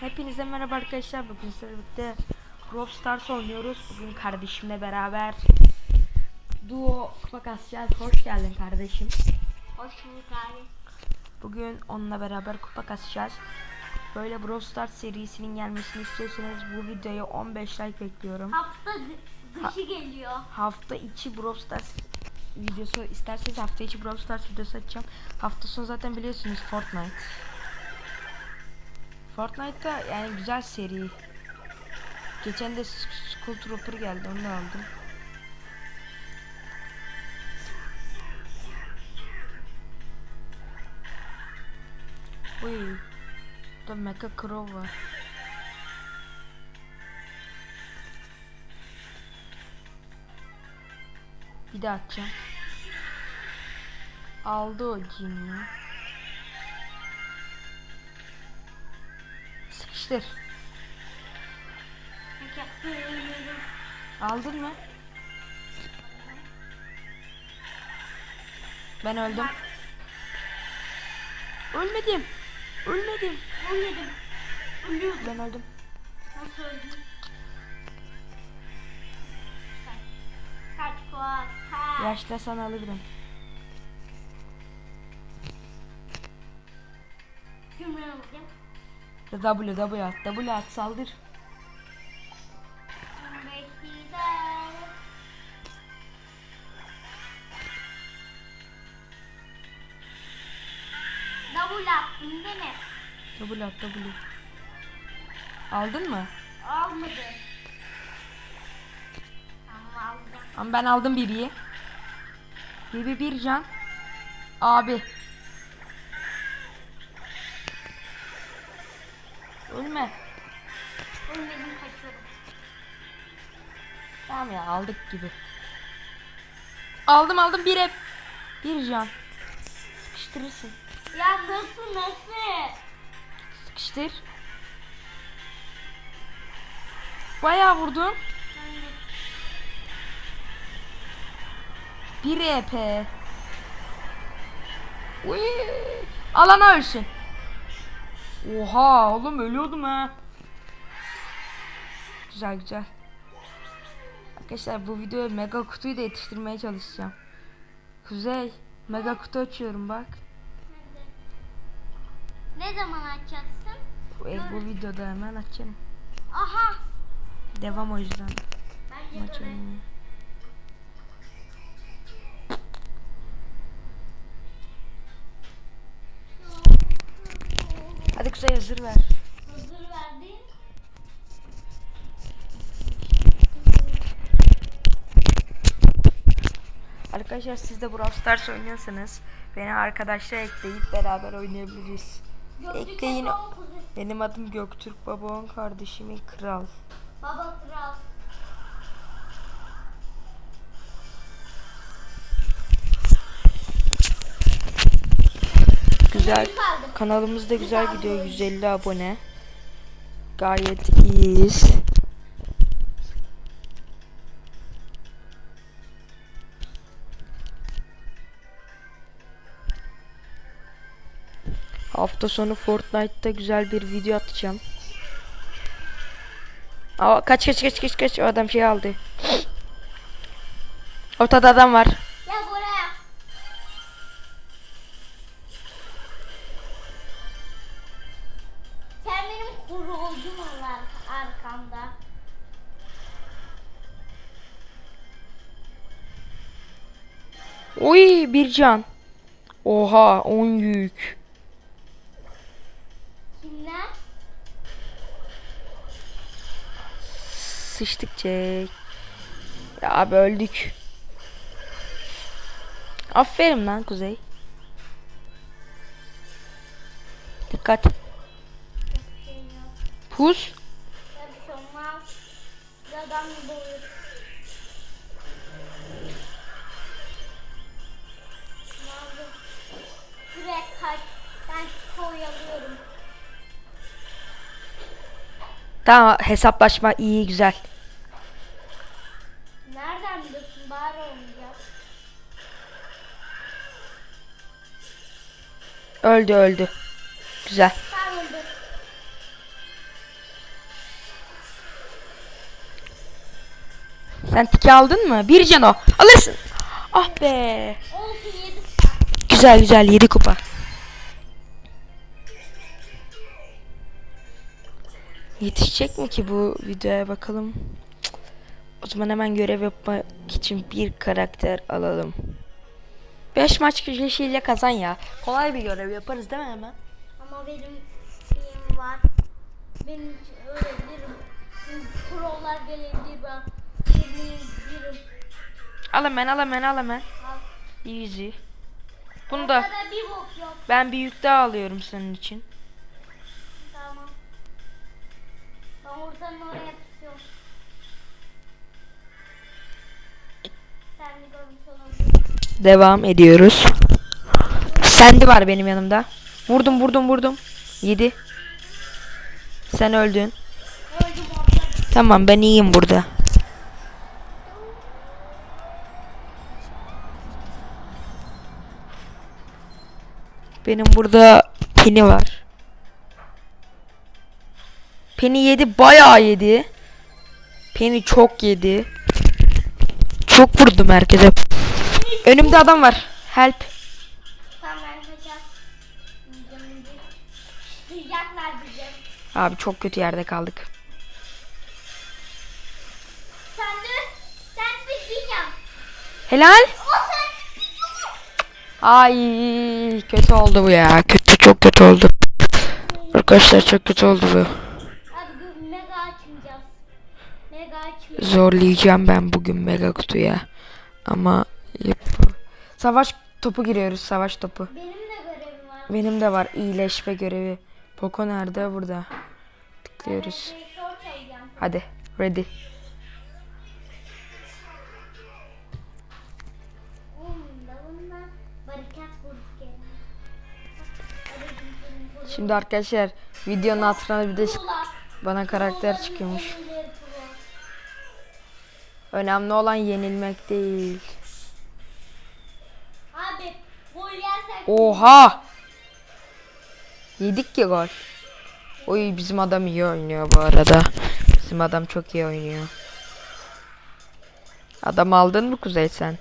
Hepinize merhaba arkadaşlar. Bugün sizlerle birlikte Brawl Stars oynuyoruz. Bugün kardeşimle beraber duo kupa kasacağız. Hoş geldin kardeşim. Hoş bulduk abi. Bugün onunla beraber kupa kasacağız. Böyle Brawl Stars serisinin gelmesini istiyorsanız bu videoya 15 like bekliyorum. Hafta dı- dışı geliyor. Hafta içi Brawl Stars videosu isterseniz hafta içi Brawl Stars videosu açacağım. Hafta sonu zaten biliyorsunuz Fortnite. Fortnite'da yani güzel seri. Geçen de Skull Trooper geldi onu aldım. Uy. Da Mecha Crow var. Bir daha atacağım. Aldı o cin ya. Sıkıştır. Peki, ölüyorum. Aldın mı? Ben öldüm. Ölmedim. Ölmedim. Ölmedim. Ölüyordum. Ben öldüm. Nasıl öldün? Kaç puan? Kaç? Yaşlasan alırdım. Kimden alacağım? W W at. W at saldır. 15 lider. Davul attın değil mi? W at W. Aldın mı? Almadı. Ama aldım. Ama ben aldım biriyi. Bir bir bir can. Abi. Ölme. Ölmedim kaçıyorum. Tamam ya aldık gibi. Aldım aldım bir hep. Bir can. Sıkıştırırsın. Ya nasıl nasıl? Sıkıştır. Bayağı vurdun. Bir EP. Uy. Alana ölsün. Oha oğlum ölüyordum ha. Güzel güzel. Arkadaşlar bu videoya mega kutuyu da yetiştirmeye çalışacağım. Kuzey mega kutu açıyorum bak. Ne zaman açacaksın? Bu, e, bu videoda hemen açacağım. Aha. Devam o yüzden. Bence Maç böyle. oynayayım. Kuzey hazır ver. Hazır verdin. Arkadaşlar siz de Brawl Stars oynuyorsanız beni arkadaşlar ekleyip beraber oynayabiliriz. Göktürk Ekleyin. Benim adım Göktürk, babamın kardeşimin kral. Baba kral. Güzel. Kanalımız da güzel gidiyor. 150 abone. Gayet iyiyiz. Hafta sonu Fortnite'da güzel bir video atacağım. Aa, kaç kaç kaç kaç kaç o adam şey aldı. Ortada adam var. Kuruldun onlar arkamda. Oy bir can. Oha 10 yük. Kimler? Sıçtık Jack. Ya abi öldük. Aferin lan Kuzey. Dikkat. Koyalıyorum. Tamam hesaplaşma iyi güzel. Nereden biliyorsun? Bari olmayacak. Öldü öldü. Güzel. Sen tiki aldın mı? Bir can o. Alırsın. Ah be. Güzel güzel 7 kupa. Yetişecek mi ki bu videoya bakalım. O zaman hemen görev yapmak için bir karakter alalım. 5 maç kişiyle kazan ya. Kolay bir görev yaparız değil mi hemen? Ama benim şeyim var. Benim öğrenirim. Şimdi prolar gelebilir ben. Al hemen al hemen al hemen. Al. Easy. Bunu da ben bir yük daha alıyorum senin için. Tamam. Ben ortanın oraya tutuyorum. Devam ediyoruz. Sandy var benim yanımda. Vurdum vurdum vurdum. 7. Sen öldün. Tamam ben iyiyim burada. Benim burada Penny var. Penny yedi bayağı yedi. Penny çok yedi. Çok vurdum herkese. Önümde adam var. Help. Abi çok kötü yerde kaldık. Sen de sen bir diyeceğim. Helal. Ay kötü oldu bu ya. Kötü çok kötü oldu. Arkadaşlar çok kötü oldu bu. Hadi bu mega açmayacağız. Mega açmayacağız. Zorlayacağım ben bugün mega kutuya. Ama yap. Savaş topu giriyoruz. Savaş topu. Benim de görevim var. Benim de var iyileşme görevi. Poco nerede? Burada. Tıklıyoruz. Çalacağım. Hadi. Ready. Şimdi arkadaşlar videonun altına bir de bana karakter çıkıyormuş. Önemli olan yenilmek değil. Abi gol yersek Oha! Yedik ki gol. Oy bizim adam iyi oynuyor bu arada. Bizim adam çok iyi oynuyor. Adam aldın mı Kuzey sen?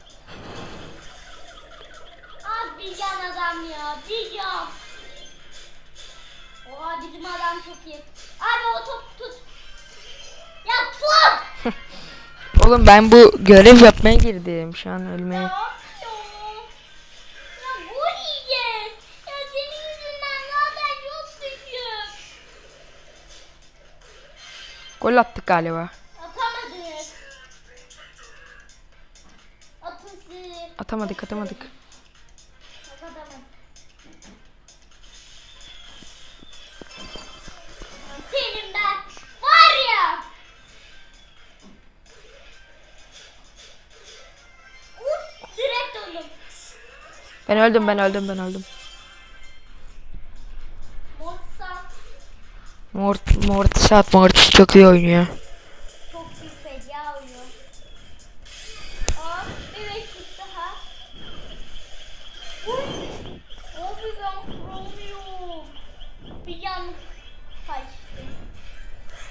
Adam çok iyi. Abi o top tut. Ya tut. Oğlum ben bu görev yapmaya girdim. Şu an ölmeye. Ya gol attık galiba. Sizi. Atamadık atamadık. Ben öldüm ben öldüm ben öldüm. Mort Mortis at Mortis çok iyi oynuyor. çok bir feci oynuyor. Aa bir beşlik daha. Uy. Abi ben vuramıyorum. Bir can kaçtı.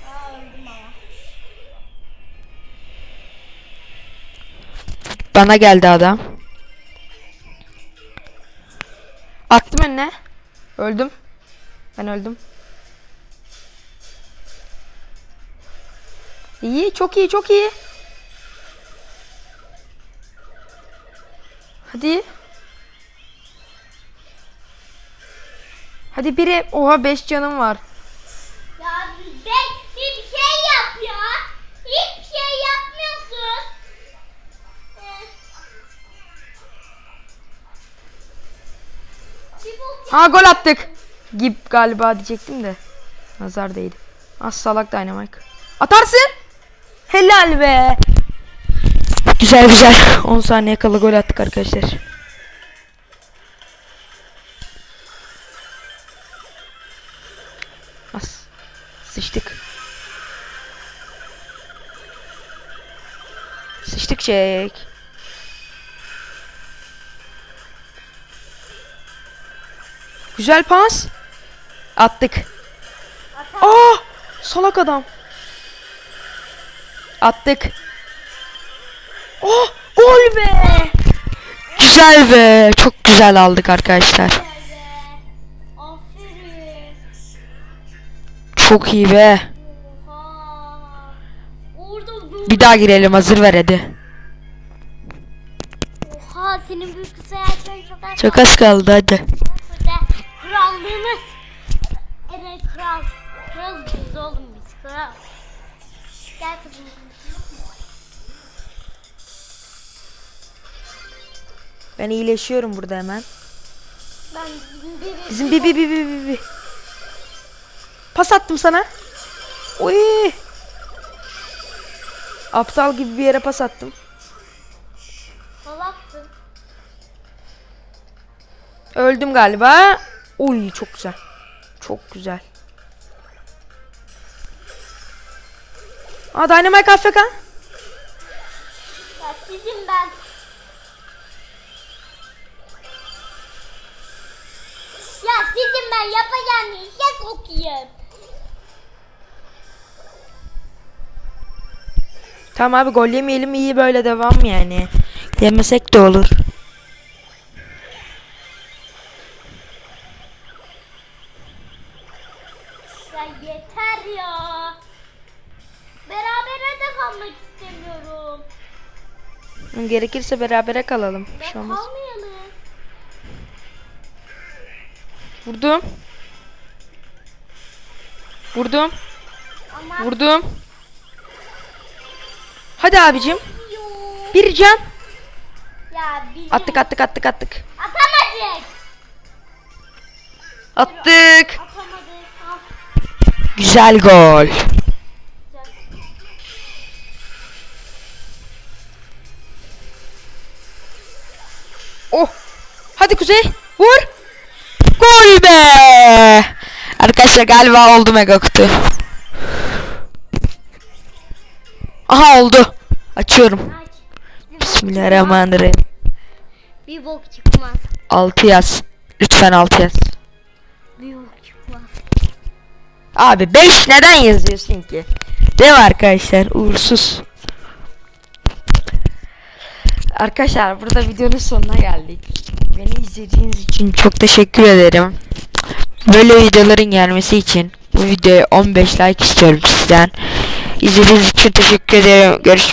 Aa öldüm ama. Bana geldi adam. Öldüm. Ben öldüm. İyi, çok iyi, çok iyi. Hadi. Hadi biri. Oha 5 canım var. Ha gol attık. Gip galiba diyecektim de. Nazar değdi. Az salak dynamite. Atarsın. Helal be. Güzel güzel. 10 saniye kala gol attık arkadaşlar. As. Sıçtık. Sıçtık çek. Güzel pas. Attık. Aa! Salak adam. Attık. Oh gol be. Güzel be. Çok güzel aldık arkadaşlar. Çok iyi be. Bir daha girelim hazır ver hadi. Oha senin büyük kısa yaşların çok az. Çok az kaldı hadi. Biz oğlum biz kral. Gel kızım. Ben iyileşiyorum burada hemen. Ben bizim bir bir bir bir bir bir. Pas attım sana. Oy. Aptal gibi bir yere pas attım. salaksın. Öldüm galiba. Oy çok güzel. Çok güzel. Aa Dynamite AFK. Ya sizin ben. Ya sizin ben yapacağım işe sokayım. Tamam abi gol yemeyelim iyi böyle devam yani. Yemesek de olur. Gerekirse berabere kalalım. Bir şey olmaz. kalmayalım. Vurdum. Vurdum. Ama Vurdum. Hadi abicim. yok. Bir can. Ya Attık attık attık attık. atamadık. Attık. Atamadık. Güzel gol. Oh. Hadi Kuzey. Vur. Gol be. Arkadaşlar galiba oldu mega kutu. Aha oldu. Açıyorum. Bismillahirrahmanirrahim. Bir bok çıkmaz. 6 yaz. Lütfen 6 yaz. Bir bok çıkmaz. Abi 5 neden yazıyorsun ki? Mi arkadaşlar? Uğursuz. Arkadaşlar burada videonun sonuna geldik. Beni izlediğiniz için çok teşekkür ederim. Böyle videoların gelmesi için bu videoya 15 like istiyorum sizden. İzlediğiniz için teşekkür ederim. Görüşmek